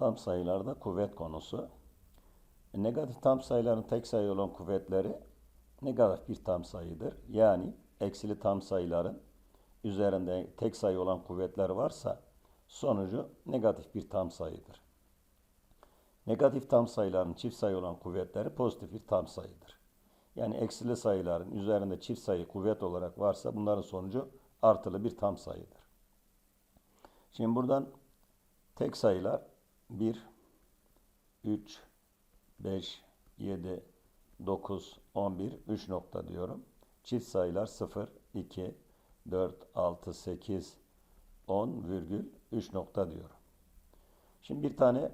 Tam sayılarda kuvvet konusu. E, Negatif tam sayıların tek sayı olan kuvvetleri negatif bir tam sayıdır. Yani eksili tam sayıların üzerinde tek sayı olan kuvvetler varsa sonucu negatif bir tam sayıdır. Negatif tam sayıların çift sayı olan kuvvetleri pozitif bir tam sayıdır. Yani eksili sayıların üzerinde çift sayı kuvvet olarak varsa bunların sonucu artılı bir tam sayıdır. Şimdi buradan tek sayılar 1, 3, 5, 7, 9, 11, 3 nokta diyorum. Çift sayılar 0, 2, 4, 6, 8, 10 virgül 3 nokta diyorum. Şimdi bir tane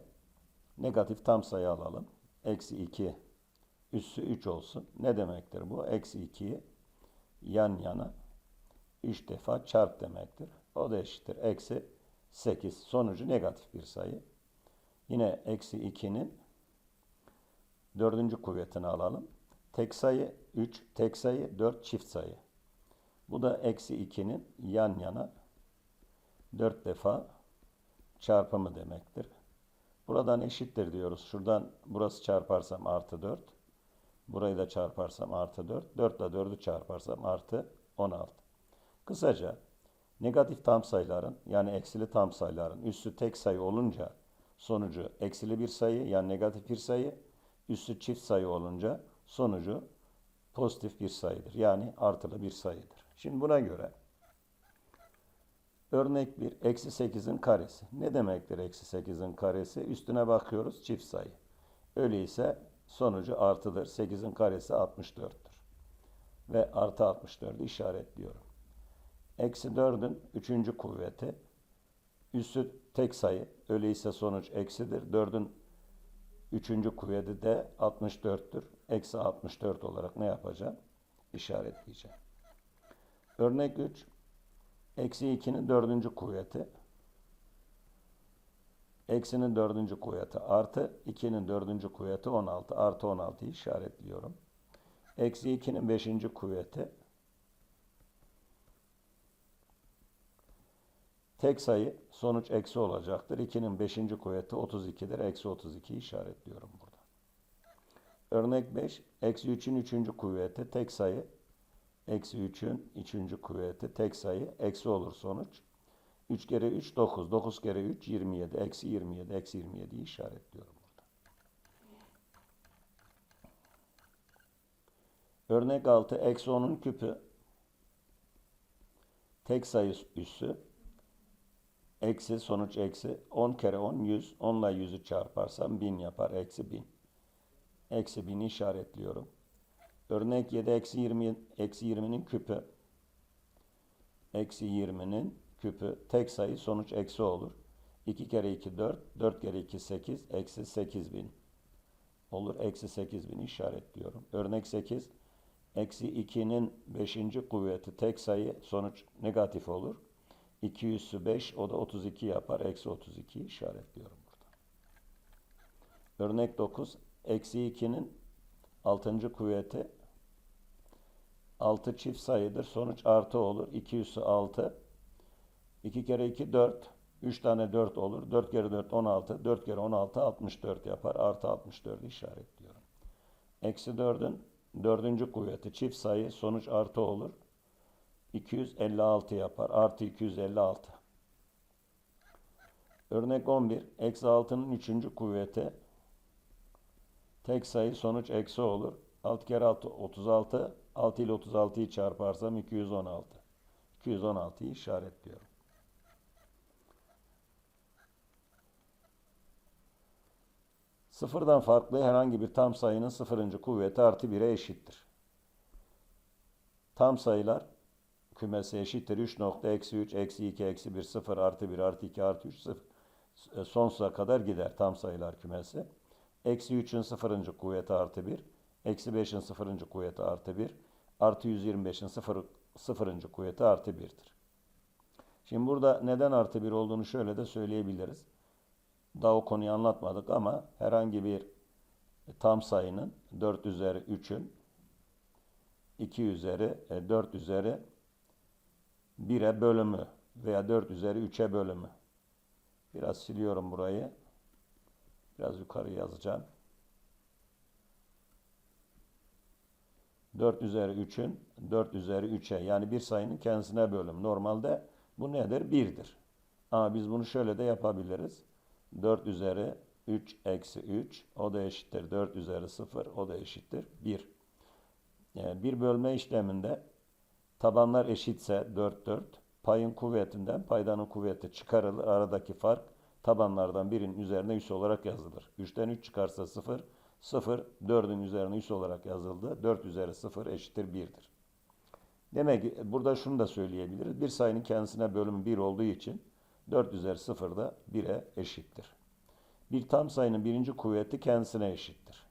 negatif tam sayı alalım. Eksi 2 üssü 3 olsun. Ne demektir bu? Eksi 2'yi yan yana 3 defa çarp demektir. O da eşittir. Eksi 8. Sonucu negatif bir sayı. Yine eksi 2'nin dördüncü kuvvetini alalım. Tek sayı 3, tek sayı 4, çift sayı. Bu da eksi 2'nin yan yana 4 defa çarpımı demektir. Buradan eşittir diyoruz. Şuradan burası çarparsam artı 4. Burayı da çarparsam artı 4. 4 ile 4'ü çarparsam artı 16. Kısaca negatif tam sayıların yani eksili tam sayıların üssü tek sayı olunca sonucu eksili bir sayı yani negatif bir sayı, üssü çift sayı olunca sonucu pozitif bir sayıdır. Yani artılı bir sayıdır. Şimdi buna göre örnek 1 eksi 8'in karesi. Ne demektir eksi 8'in karesi? Üstüne bakıyoruz çift sayı. Öyleyse sonucu artıdır. 8'in karesi 64'tür. Ve artı 64'ü işaretliyorum. Eksi 4'ün üçüncü kuvveti. Üssü tek sayı. Öyleyse sonuç eksidir. 4'ün üçüncü kuvveti de 64'tür. Eksi 64 olarak ne yapacağım? İşaretleyeceğim. Örnek 3. Eksi 2'nin dördüncü kuvveti. Eksinin dördüncü kuvveti artı 2'nin dördüncü kuvveti 16. Artı 16'yı işaretliyorum. Eksi 2'nin beşinci kuvveti. Tek sayı sonuç eksi olacaktır. 2'nin 5. kuvveti 32'dir. Eksi 32'yi işaretliyorum burada. Örnek 5. Eksi 3'ün 3. kuvveti tek sayı. Eksi 3'ün 3. kuvveti tek sayı. Eksi olur sonuç. 3 kere 3 9. 9 kere 3 27. Eksi 27. Eksi 27'yi işaretliyorum burada. Örnek 6. Eksi 10'un küpü. Tek sayı üssü. Eksi sonuç eksi 10 kere 10 100. 10 ile 100'ü çarparsam 1000 yapar. Eksi 1000. Eksi 1000'i işaretliyorum. Örnek 7 eksi 20 eksi 20'nin küpü. Eksi 20'nin küpü tek sayı sonuç eksi olur. 2 kere 2 4. 4 kere 2 8. Eksi 8000 olur. Eksi 8000 işaretliyorum. Örnek 8 eksi 2'nin 5. kuvveti tek sayı sonuç negatif olur. 2 üssü 5 o da 32 yapar. Eksi 32 işaretliyorum burada. Örnek 9. Eksi 2'nin 6. kuvveti 6 çift sayıdır. Sonuç artı olur. 2 üssü 6. 2 kere 2 4. 3 tane 4 olur. 4 kere 4 16. 4 kere 16 64 yapar. Artı 64'ü işaretliyorum. Eksi 4'ün 4. kuvveti çift sayı sonuç artı olur. 256 yapar. Artı 256. Örnek 11. Eksi 6'nın 3. kuvveti. Tek sayı sonuç eksi olur. 6 kere 6 36. 6 ile 36'yı çarparsam 216. 216'yı işaretliyorum. Sıfırdan farklı herhangi bir tam sayının sıfırıncı kuvveti artı 1'e eşittir. Tam sayılar kümesi eşittir 3 nokta eksi 3 eksi 2 eksi 1 0 artı 1 artı 2 artı 3 0 sonsuza kadar gider tam sayılar kümesi. Eksi 3'ün sıfırıncı kuvveti artı 1 eksi 5'in sıfırıncı kuvveti artı 1 artı 125'in sıfır, sıfırıncı kuvveti artı 1'dir. Şimdi burada neden artı 1 olduğunu şöyle de söyleyebiliriz. Daha o konuyu anlatmadık ama herhangi bir tam sayının 4 üzeri 3'ün 2 üzeri 4 üzeri 1'e bölümü veya 4 üzeri 3'e bölümü. Biraz siliyorum burayı. Biraz yukarı yazacağım. 4 üzeri 3'ün 4 üzeri 3'e yani bir sayının kendisine bölüm. Normalde bu nedir? 1'dir. Ama biz bunu şöyle de yapabiliriz. 4 üzeri 3 eksi 3 o da eşittir 4 üzeri 0 o da eşittir 1. Yani bir bölme işleminde tabanlar eşitse 4 4 payın kuvvetinden paydanın kuvveti çıkarılır. Aradaki fark tabanlardan birinin üzerine üs olarak yazılır. 3'ten 3 çıkarsa 0 0 4'ün üzerine üs olarak yazıldı. 4 üzeri 0 eşittir 1'dir. Demek ki burada şunu da söyleyebiliriz. Bir sayının kendisine bölümü 1 olduğu için 4 üzeri 0 da 1'e eşittir. Bir tam sayının birinci kuvveti kendisine eşittir.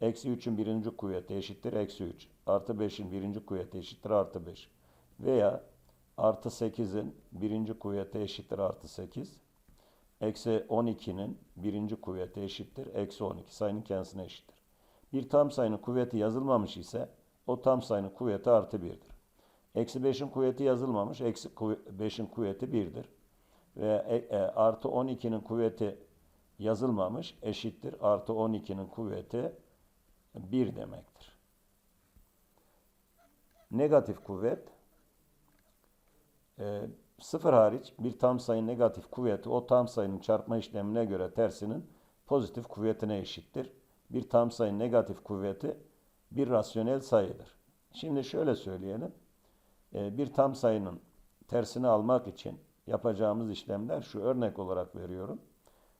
Eksi 3'ün birinci kuvveti eşittir eksi 3. Artı 5'in birinci kuvveti eşittir artı 5. Veya artı 8'in birinci kuvveti eşittir artı 8. Eksi 12'nin birinci kuvveti eşittir eksi 12. Sayının kendisine eşittir. Bir tam sayının kuvveti yazılmamış ise o tam sayının kuvveti artı 1'dir. Eksi 5'in kuvveti yazılmamış, eksi 5'in kuvveti 1'dir. Ve e, e, artı 12'nin kuvveti yazılmamış eşittir artı 12'nin kuvveti 1 demektir. Negatif kuvvet e, sıfır hariç bir tam sayı negatif kuvveti o tam sayının çarpma işlemine göre tersinin pozitif kuvvetine eşittir. Bir tam sayı negatif kuvveti bir rasyonel sayıdır. Şimdi şöyle söyleyelim. E, bir tam sayının tersini almak için yapacağımız işlemler şu örnek olarak veriyorum.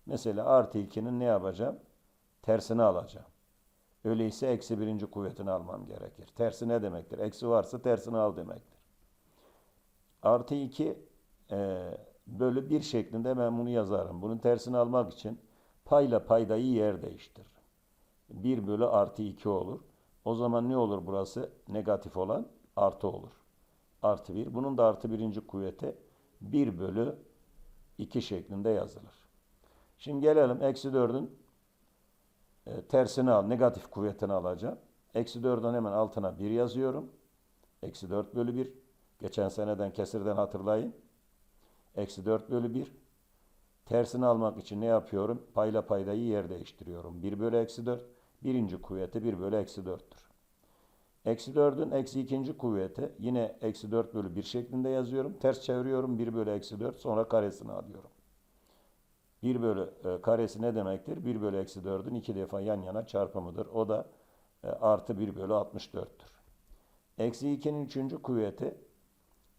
Mesela artı 2'nin ne yapacağım? Tersini alacağım. Öyleyse eksi birinci kuvvetini almam gerekir. Tersi ne demektir? Eksi varsa tersini al demektir. Artı 2 e, bölü 1 şeklinde ben bunu yazarım. Bunun tersini almak için payla paydayı yer değiştir. 1 bölü artı 2 olur. O zaman ne olur burası? Negatif olan artı olur. Artı 1. Bunun da artı birinci kuvveti 1 bölü 2 şeklinde yazılır. Şimdi gelelim eksi 4'ün e, tersini al, negatif kuvvetini alacağım. Eksi 4'ün hemen altına 1 yazıyorum. Eksi 4 bölü 1. Geçen seneden kesirden hatırlayın. Eksi 4 bölü 1. Tersini almak için ne yapıyorum? Payla paydayı yer değiştiriyorum. 1 bölü eksi 4. Birinci kuvveti 1 bölü eksi 4'tür. Eksi 4'ün eksi ikinci kuvveti yine eksi 4 bölü 1 şeklinde yazıyorum. Ters çeviriyorum 1 bölü eksi 4 sonra karesini alıyorum. 1 bölü e, karesi ne demektir? 1 bölü eksi 4'ün iki defa yan yana çarpımıdır. O da e, artı 1 bölü 64'tür. Eksi 2'nin üçüncü kuvveti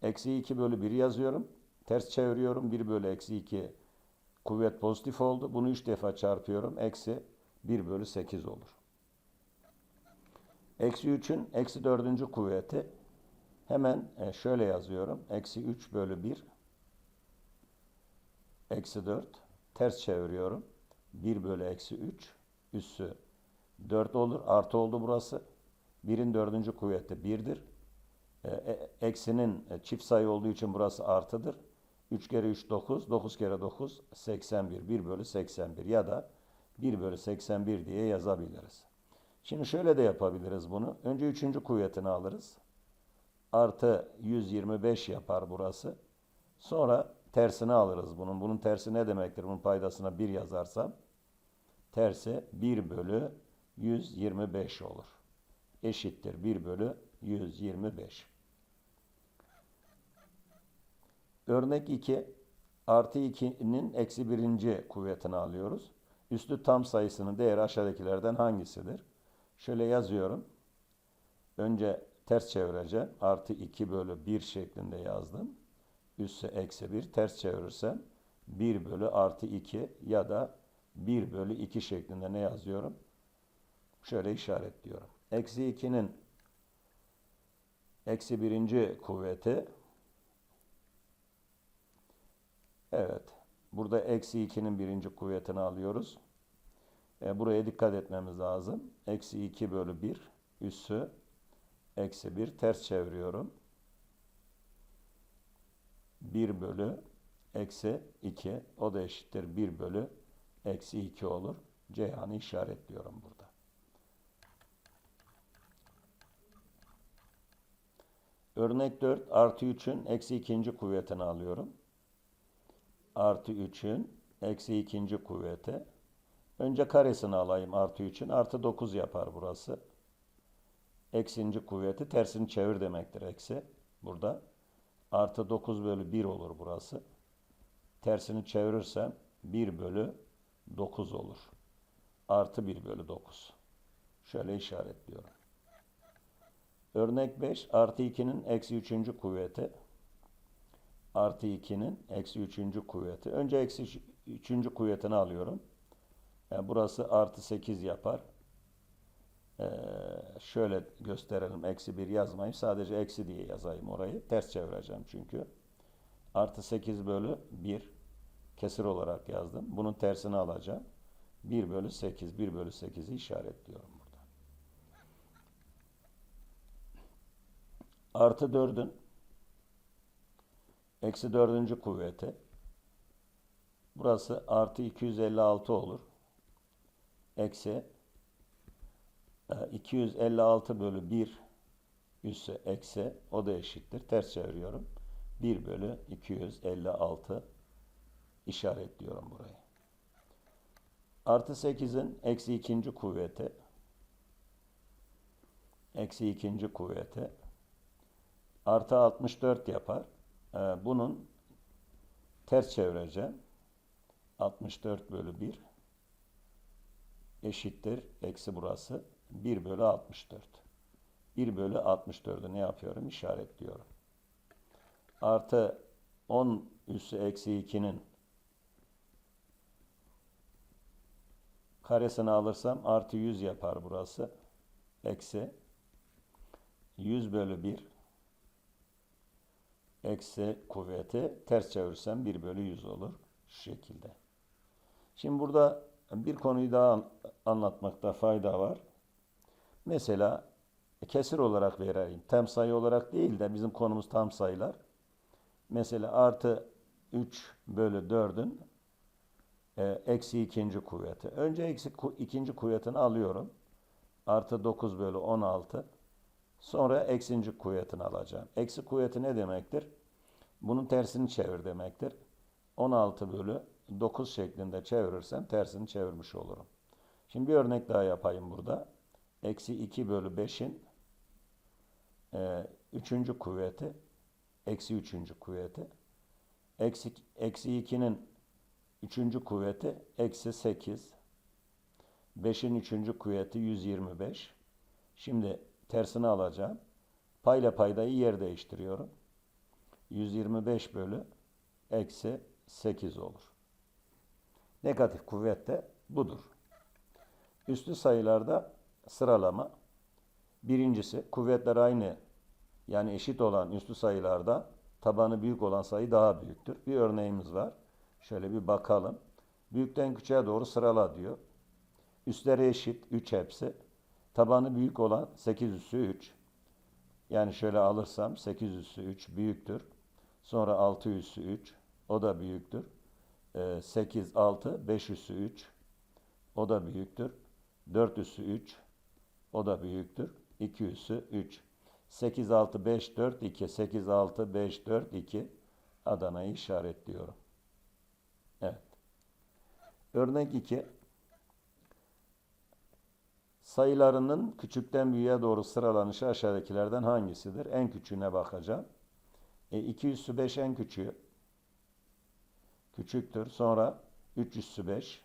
eksi 2 bölü 1 yazıyorum. Ters çeviriyorum. 1 bölü eksi 2 kuvvet pozitif oldu. Bunu 3 defa çarpıyorum. Eksi 1 bölü 8 olur. Eksi 3'ün eksi 4. kuvveti hemen e, şöyle yazıyorum. Eksi 3 bölü 1 eksi 4 ters çeviriyorum. 1 bölü eksi 3 üssü 4 olur. Artı oldu burası. 1'in dördüncü kuvveti 1'dir. E, e, eksinin e, çift sayı olduğu için burası artıdır. 3 kere 3 9, 9 kere 9 81. 1 bölü 81 ya da 1 bölü 81 diye yazabiliriz. Şimdi şöyle de yapabiliriz bunu. Önce üçüncü kuvvetini alırız. Artı 125 yapar burası. Sonra tersini alırız bunun. Bunun tersi ne demektir? Bunun paydasına 1 yazarsam tersi 1 bölü 125 olur. Eşittir 1 bölü 125. Örnek 2 artı 2'nin eksi birinci kuvvetini alıyoruz. Üstü tam sayısının değeri aşağıdakilerden hangisidir? Şöyle yazıyorum. Önce ters çevireceğim. Artı 2 bölü 1 şeklinde yazdım. Üssü eksi 1. Ters çevirirsem 1 bölü artı 2 ya da 1 bölü 2 şeklinde ne yazıyorum? Şöyle işaretliyorum. Eksi 2'nin eksi birinci kuvveti Evet. Burada eksi 2'nin birinci kuvvetini alıyoruz. E, buraya dikkat etmemiz lazım. Eksi 2 bölü 1 üssü eksi 1 ters çeviriyorum. 1 bölü eksi 2 o da eşittir 1 bölü eksi 2 olur. Ceyhan'ı işaretliyorum burada. Örnek 4 artı 3'ün eksi ikinci kuvvetini alıyorum. Artı 3'ün eksi ikinci kuvveti Önce karesini alayım artı 3'ün. Artı 9 yapar burası. Eksinci kuvveti tersini çevir demektir eksi. Burada. Artı 9 bölü 1 olur burası. Tersini çevirirsem 1 bölü 9 olur. Artı 1 bölü 9. Şöyle işaretliyorum. Örnek 5 artı 2'nin eksi 3. kuvveti. Artı 2'nin eksi 3. kuvveti. Önce eksi 3. kuvvetini alıyorum. Yani burası artı 8 yapar. Ee, şöyle gösterelim. Eksi 1 yazmayayım. Sadece eksi diye yazayım orayı. Ters çevireceğim çünkü. Artı 8 bölü 1 kesir olarak yazdım. Bunun tersini alacağım. 1 bölü 8. 1 bölü 8'i işaretliyorum burada. Artı 4'ün eksi 4. kuvveti. Burası artı 256 olur. Eksi 256 bölü 1 üssü eksi o da eşittir. Ters çeviriyorum. 1 bölü 256 işaretliyorum burayı. Artı 8'in eksi ikinci kuvveti eksi ikinci kuvveti artı 64 yapar. Bunun ters çevireceğim. 64 bölü 1 eşittir. Eksi burası. 1 bölü 64. 1 bölü 64'ü ne yapıyorum? İşaretliyorum. Artı 10 üssü eksi 2'nin karesini alırsam artı 100 yapar burası. Eksi 100 bölü 1 eksi kuvveti ters çevirsem 1 bölü 100 olur. Şu şekilde. Şimdi burada bir konuyu daha anlatmakta fayda var. Mesela kesir olarak vereyim. Tem sayı olarak değil de bizim konumuz tam sayılar. Mesela artı 3 bölü 4'ün e, eksi ikinci kuvveti. Önce eksi ku, ikinci kuvvetini alıyorum. Artı 9 bölü 16. Sonra eksinci kuvvetini alacağım. Eksi kuvveti ne demektir? Bunun tersini çevir demektir. 16 bölü 9 şeklinde çevirirsem tersini çevirmiş olurum. Şimdi bir örnek daha yapayım burada. Eksi 2 bölü 5'in e, üçüncü kuvveti eksi üçüncü kuvveti eksi, eksi 2'nin üçüncü kuvveti eksi 8 5'in üçüncü kuvveti 125 şimdi tersini alacağım. Payla paydayı yer değiştiriyorum. 125 bölü eksi 8 olur. Negatif kuvvet de budur. Üslü sayılarda sıralama birincisi kuvvetler aynı yani eşit olan üslü sayılarda tabanı büyük olan sayı daha büyüktür. Bir örneğimiz var. Şöyle bir bakalım. Büyükten küçüğe doğru sırala diyor. Üstleri eşit 3 hepsi. Tabanı büyük olan 8 üssü 3. Yani şöyle alırsam 8 üssü 3 büyüktür. Sonra 6 üssü 3. O da büyüktür. 8, 6, 5 üssü 3. O da büyüktür. 4 üssü 3. O da büyüktür. 2 üssü 3. 8, 6, 5, 4, 2. 8, 6, 5, 4, 2. Adana'yı işaretliyorum. Evet. Örnek 2. Sayılarının küçükten büyüğe doğru sıralanışı aşağıdakilerden hangisidir? En küçüğüne bakacağım. E, 2 üssü 5 en küçüğü. Küçüktür. Sonra 3 üssü 5.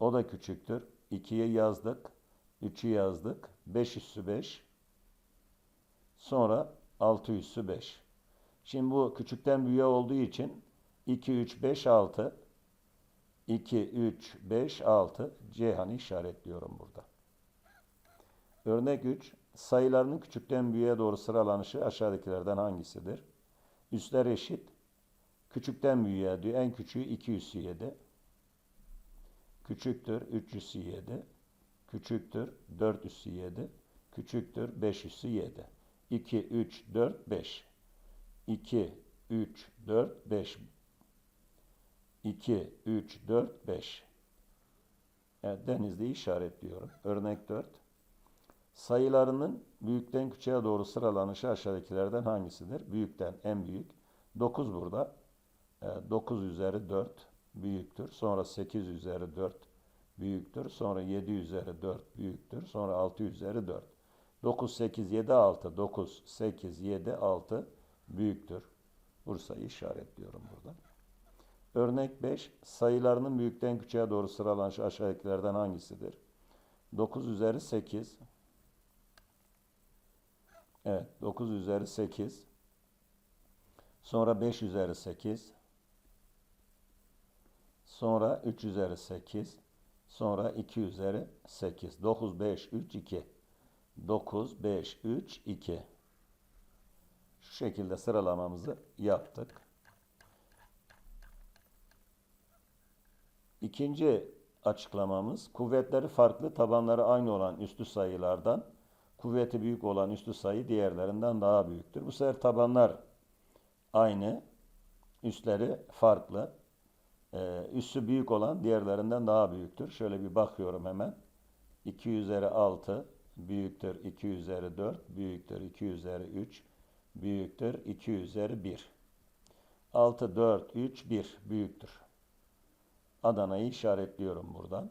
O da küçüktür. 2'yi yazdık. 3'ü yazdık. 5 üssü 5. Sonra 6 üssü 5. Şimdi bu küçükten büyüğe olduğu için 2, 3, 5, 6. 2, 3, 5, 6. Ceyhan'ı işaretliyorum burada. Örnek 3. Sayılarının küçükten büyüğe doğru sıralanışı aşağıdakilerden hangisidir? Üsler eşit. Küçükten büyüğe diyor. En küçüğü 2 üssü 7. Küçüktür 3 üssü 7. Küçüktür 4 üssü 7. Küçüktür 5 üssü 7. 2, 3, 4, 5. 2, 3, 4, 5. 2, 3, 4, 5. Evet, Denizli'yi işaretliyorum. Örnek 4. Sayılarının büyükten küçüğe doğru sıralanışı aşağıdakilerden hangisidir? Büyükten en büyük. 9 burada. 9 üzeri 4. büyüktür. Sonra 8 üzeri 4 büyüktür. Sonra 7 üzeri 4 büyüktür. Sonra 6 üzeri 4. 9, 8, 7, 6. 9, 8, 7, 6 büyüktür. Bursa'yı işaretliyorum burada. Örnek 5. Sayılarının büyükten küçüğe doğru sıralanışı aşağıdakilerden hangisidir? 9 üzeri 8. Evet, 9 üzeri 8. Sonra 5 üzeri 8. Sonra 3 üzeri 8. Sonra 2 üzeri 8. 9, 5, 3, 2. 9, 5, 3, 2. Şu şekilde sıralamamızı yaptık. İkinci açıklamamız kuvvetleri farklı, tabanları aynı olan üstü sayılardan kuvveti büyük olan üstü sayı diğerlerinden daha büyüktür. Bu sefer tabanlar aynı, üstleri farklı. Ee, üssü büyük olan diğerlerinden daha büyüktür. Şöyle bir bakıyorum hemen. 2 üzeri 6 büyüktür 2 üzeri 4 büyüktür 2 üzeri 3 büyüktür 2 üzeri 1. 6, 4, 3, 1 büyüktür. Adana'yı işaretliyorum buradan.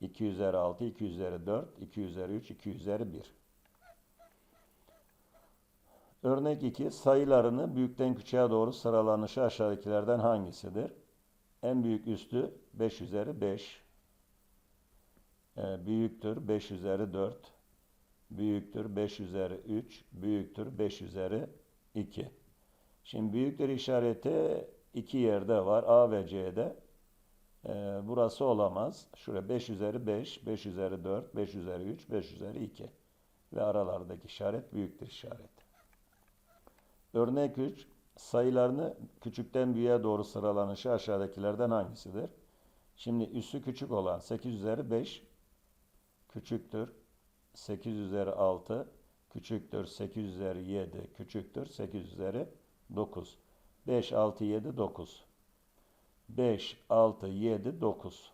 2 üzeri 6, 2 üzeri 4, 2 üzeri 3, 2 üzeri 1. Örnek 2. Sayılarını büyükten küçüğe doğru sıralanışı aşağıdakilerden hangisidir? En büyük üstü 5 üzeri 5. Ee, büyüktür 5 üzeri 4. Büyüktür 5 üzeri 3. Büyüktür 5 üzeri 2. Şimdi büyüktür işareti iki yerde var. A ve C'de. Ee, burası olamaz. Şuraya 5 üzeri 5, 5 üzeri 4, 5 üzeri 3, 5 üzeri 2. Ve aralardaki işaret büyüktür işaret. Örnek 3. Sayılarını küçükten büyüğe doğru sıralanışı aşağıdakilerden hangisidir? Şimdi üssü küçük olan 8 üzeri 5 küçüktür. 8 üzeri 6 küçüktür. 8 üzeri 7 küçüktür. 8 üzeri 9. 5, 6, 7, 9. 5, 6, 7, 9.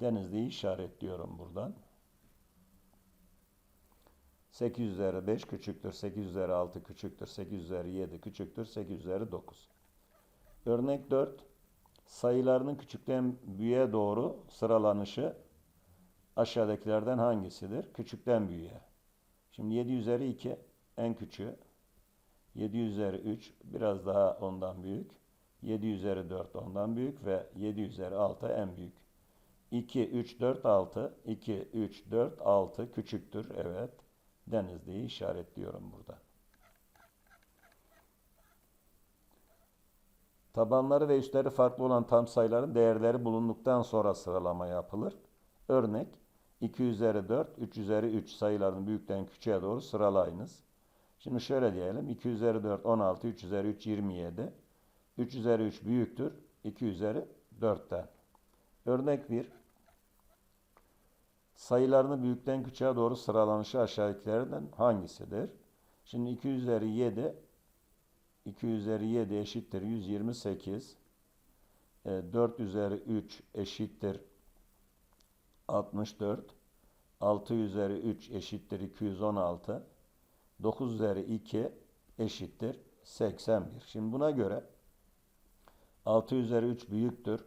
Denizli'yi işaretliyorum buradan. 8 üzeri 5 küçüktür. 8 üzeri 6 küçüktür. 8 üzeri 7 küçüktür. 8 üzeri 9. Örnek 4. Sayılarının küçükten büyüğe doğru sıralanışı aşağıdakilerden hangisidir? Küçükten büyüğe. Şimdi 7 üzeri 2 en küçüğü. 7 üzeri 3 biraz daha ondan büyük. 7 üzeri 4 ondan büyük ve 7 üzeri 6 en büyük. 2, 3, 4, 6. 2, 3, 4, 6 küçüktür. Evet. Denizli'yi işaretliyorum burada. Tabanları ve üstleri farklı olan tam sayıların değerleri bulunduktan sonra sıralama yapılır. Örnek 2 üzeri 4, 3 üzeri 3 sayıların büyükten küçüğe doğru sıralayınız. Şimdi şöyle diyelim. 2 üzeri 4 16, 3 üzeri 3 27. 3 üzeri 3 büyüktür. 2 üzeri 4'ten. Örnek 1. Sayılarını büyükten küçüğe doğru sıralanışı aşağıdakilerden hangisidir? Şimdi 2 üzeri 7 2 üzeri 7 eşittir 128. 4 üzeri 3 eşittir 64. 6 üzeri 3 eşittir 216. 9 üzeri 2 eşittir 81. Şimdi buna göre 6 üzeri 3 büyüktür.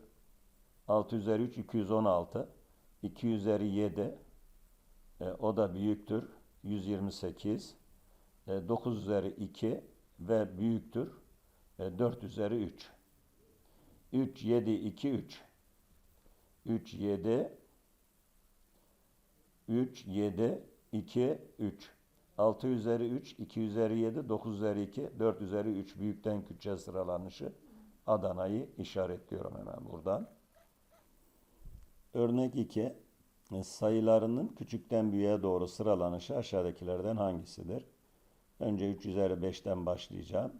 6 üzeri 3 216. 2 üzeri 7 e, o da büyüktür. 128. E, 9 üzeri 2 ve büyüktür. E, 4 üzeri 3. 3, 7, 2, 3. 3, 7, 3, 7, 2, 3. 6 üzeri 3, 2 üzeri 7, 9 üzeri 2, 4 üzeri 3 büyükten küçüğe sıralanışı Adana'yı işaretliyorum hemen buradan. Örnek 2. Sayılarının küçükten büyüğe doğru sıralanışı aşağıdakilerden hangisidir? Önce 3 üzeri 5'ten başlayacağım.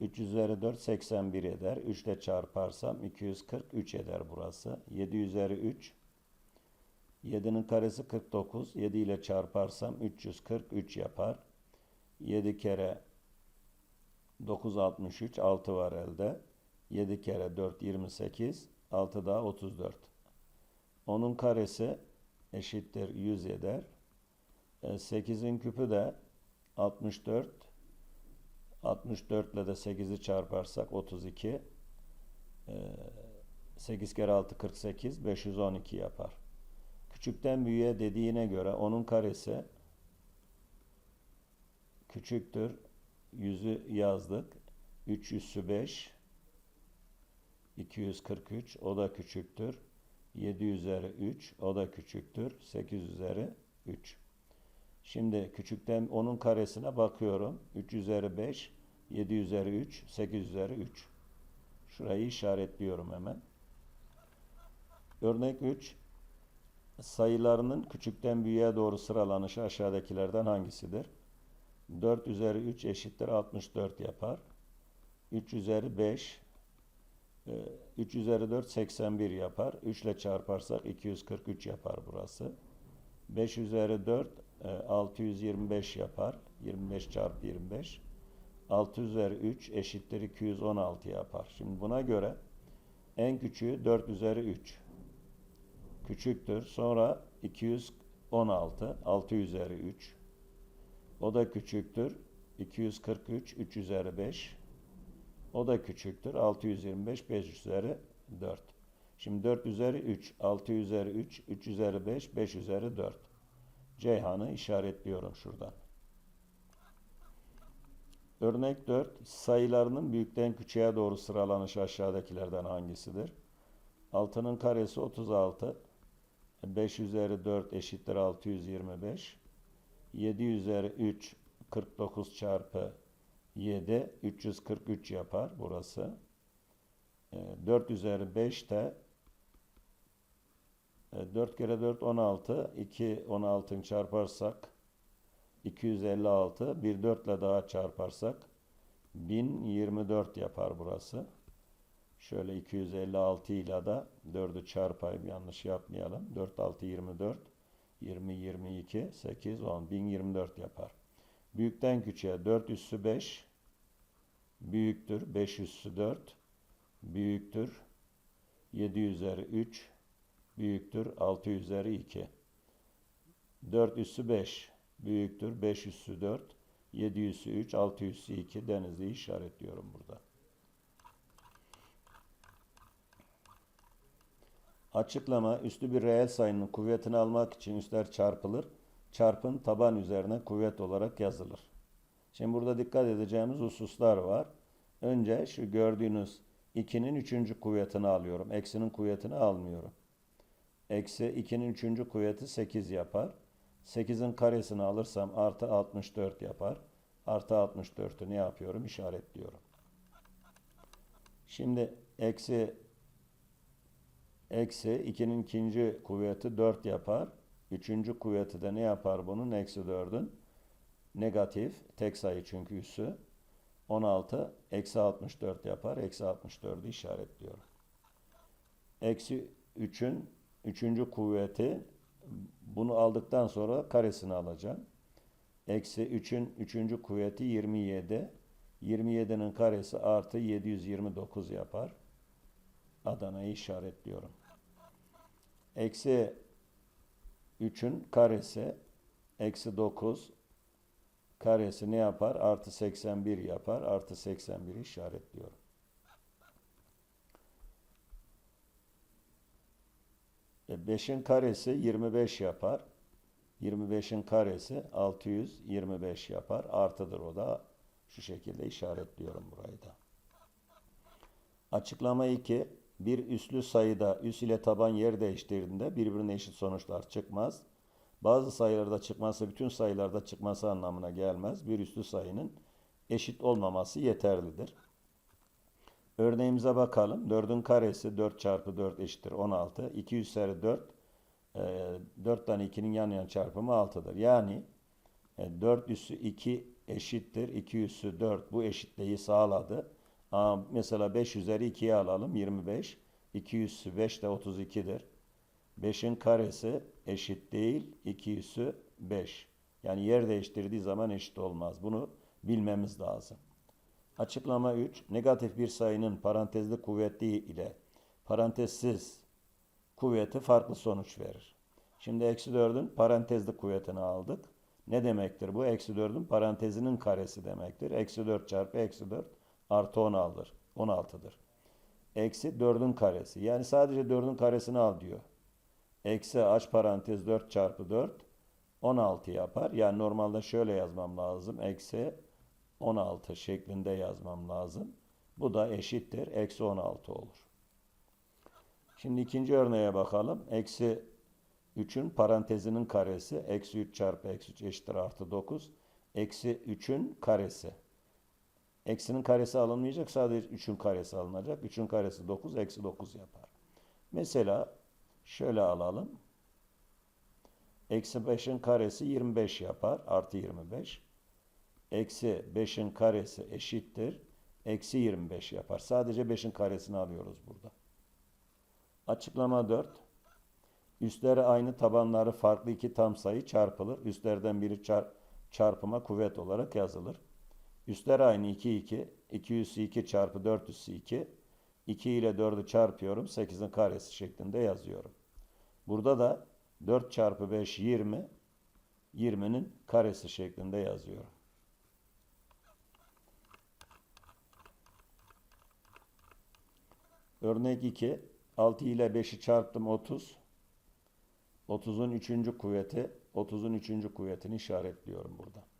3 üzeri 4 81 eder. 3 ile çarparsam 243 eder burası. 7 üzeri 3 7'nin karesi 49. 7 ile çarparsam 343 yapar. 7 kere 9 63 6 var elde. 7 kere 4 28 6 daha 34. Onun karesi eşittir 100 eder. 8'in küpü de 64. 64 ile de 8'i çarparsak 32. 8 kere 6 48, 512 yapar. Küçükten büyüğe dediğine göre onun karesi küçüktür. Yüzü yazdık. 3 üssü 5, 243, o da küçüktür. 7 üzeri 3, o da küçüktür. 8 üzeri 3. Şimdi küçükten onun karesine bakıyorum. 3 üzeri 5, 7 üzeri 3, 8 üzeri 3. Şurayı işaretliyorum hemen. Örnek 3. Sayılarının küçükten büyüğe doğru sıralanışı aşağıdakilerden hangisidir? 4 üzeri 3 eşittir 64 yapar. 3 üzeri 5 3 üzeri 4 81 yapar. 3 ile çarparsak 243 yapar burası. 5 üzeri 4 e, 625 yapar. 25 çarpı 25. 6 üzeri 3 eşittir 216 yapar. Şimdi buna göre en küçüğü 4 üzeri 3 küçüktür. Sonra 216 6 üzeri 3 o da küçüktür. 243 3 üzeri 5 o da küçüktür. 625 5 üzeri 4. Şimdi 4 üzeri 3, 6 üzeri 3, 3 üzeri 5, 5 üzeri 4. Ceyhan'ı işaretliyorum şuradan. Örnek 4. Sayılarının büyükten küçüğe doğru sıralanışı aşağıdakilerden hangisidir? 6'nın karesi 36. 5 üzeri 4 eşittir 625. 7 üzeri 3 49 çarpı 7 343 yapar burası. 4 üzeri 5 de 4 kere 4 16 2 16'ın çarparsak 256 bir 4 ile daha çarparsak 1024 yapar burası. Şöyle 256 ile de 4'ü çarpayım yanlış yapmayalım. 4 6 24 20 22 8 10 1024 yapar. Büyükten küçüğe 4 üssü 5 büyüktür 5 üssü 4 büyüktür 7 üzeri 3 büyüktür 6 üzeri 2. 4 üssü 5 büyüktür 5 üssü 4 7 üssü 3 6 üssü 2 denizli işaretliyorum burada. Açıklama üslü bir reel sayının kuvvetini almak için üsler çarpılır. Çarpın taban üzerine kuvvet olarak yazılır. Şimdi burada dikkat edeceğimiz hususlar var. Önce şu gördüğünüz 2'nin 3. kuvvetini alıyorum. Eksinin kuvvetini almıyorum. Eksi 2'nin 3. kuvveti 8 yapar. 8'in karesini alırsam artı 64 yapar. Artı 64'ü ne yapıyorum? İşaretliyorum. Şimdi eksi eksi 2'nin ikinci kuvveti 4 yapar. Üçüncü kuvveti de ne yapar bunun? Eksi 4'ün negatif. Tek sayı çünkü üssü. 16 eksi 64 yapar. Eksi 64'ü işaretliyorum. Eksi 3'ün üçüncü kuvveti bunu aldıktan sonra karesini alacağım. Eksi 3'ün üçüncü kuvveti 27. 27'nin karesi artı 729 yapar. Adana'yı işaretliyorum. Eksi 3'ün karesi eksi 9 karesi ne yapar? Artı 81 yapar. Artı 81'i işaretliyorum. E 5'in karesi 25 yapar. 25'in karesi 625 yapar. Artıdır o da. Şu şekilde işaretliyorum burayı da. Açıklama 2. Bir üslü sayıda üs ile taban yer değiştirdiğinde birbirine eşit sonuçlar çıkmaz. Bazı sayılarda çıkması bütün sayılarda çıkması anlamına gelmez. Bir üslü sayının eşit olmaması yeterlidir. Örneğimize bakalım. 4'ün karesi 4 çarpı 4 eşittir 16. 2 üzeri 4 4 tane 2'nin yan yana çarpımı 6'dır. Yani 4 üssü 2 eşittir. 2 üssü 4 bu eşitliği sağladı. Aa, mesela 5 üzeri 2'yi alalım 25. 2 üssü 5 de 32'dir. 5'in karesi eşit değil. 2 üssü 5. Yani yer değiştirdiği zaman eşit olmaz. Bunu bilmemiz lazım. Açıklama 3. Negatif bir sayının parantezli kuvveti ile parantezsiz kuvveti farklı sonuç verir. Şimdi eksi 4'ün parantezli kuvvetini aldık. Ne demektir bu? Eksi 4'ün parantezinin karesi demektir. Eksi 4 çarpı eksi 4 artı 16'dır. 16'dır. eksi 4'ün karesi. Yani sadece 4'ün karesini al diyor. Eksi aç parantez 4 çarpı 4 16 yapar. Yani normalde şöyle yazmam lazım. Eksi 16 şeklinde yazmam lazım. Bu da eşittir. Eksi 16 olur. Şimdi ikinci örneğe bakalım. Eksi 3'ün parantezinin karesi. Eksi 3 çarpı eksi 3 eşittir artı 9. Eksi 3'ün karesi. Eksinin karesi alınmayacak. Sadece 3'ün karesi alınacak. 3'ün karesi 9. Eksi 9 yapar. Mesela şöyle alalım. Eksi 5'in karesi 25 yapar. Artı 25. Eksi 5'in karesi eşittir. Eksi 25 yapar. Sadece 5'in karesini alıyoruz burada. Açıklama 4. Üstleri aynı tabanları farklı iki tam sayı çarpılır. Üstlerden biri çar çarpıma kuvvet olarak yazılır. Üstler aynı 2 2. 2 üssü 2 çarpı 4 üssü 2. 2 ile 4'ü çarpıyorum. 8'in karesi şeklinde yazıyorum. Burada da 4 çarpı 5 20. 20'nin karesi şeklinde yazıyorum. Örnek 2. 6 ile 5'i çarptım 30. 30'un 3. kuvveti. 30'un 3. kuvvetini işaretliyorum burada.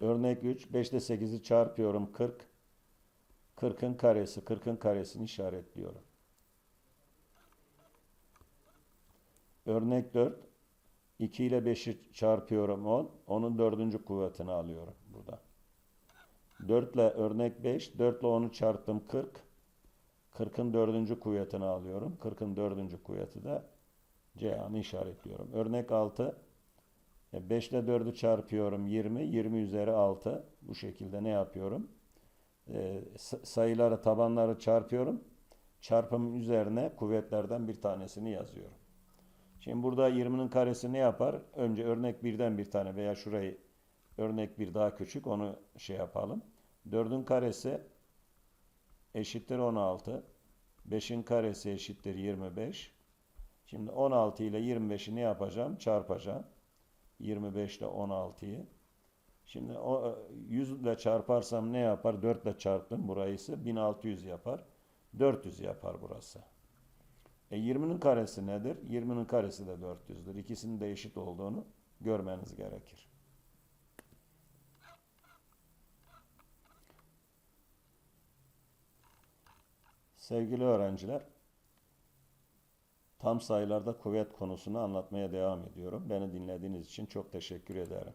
Örnek 3. 5 ile 8'i çarpıyorum 40. 40'ın karesi. 40'ın karesini işaretliyorum. Örnek 4. 2 ile 5'i çarpıyorum 10. Onun 4. kuvvetini alıyorum burada. 4 ile örnek 5. 4 ile 10'u çarptım 40. 40'ın 4. kuvvetini alıyorum. 40'ın 4. kuvveti de C'anı işaretliyorum. Örnek 6. 5 ile 4'ü çarpıyorum 20. 20 üzeri 6. Bu şekilde ne yapıyorum? E, sayıları tabanları çarpıyorum. Çarpımın üzerine kuvvetlerden bir tanesini yazıyorum. Şimdi burada 20'nin karesi ne yapar? Önce örnek 1'den bir tane veya şurayı örnek 1 daha küçük onu şey yapalım. 4'ün karesi eşittir 16. 5'in karesi eşittir 25. Şimdi 16 ile 25'i ne yapacağım? Çarpacağım. 25 ile 16'yı. Şimdi o 100 ile çarparsam ne yapar? 4 ile çarptım burayı ise 1600 yapar. 400 yapar burası. E 20'nin karesi nedir? 20'nin karesi de 400'dür. İkisinin de eşit olduğunu görmeniz gerekir. Sevgili öğrenciler, tam sayılarda kuvvet konusunu anlatmaya devam ediyorum. Beni dinlediğiniz için çok teşekkür ederim.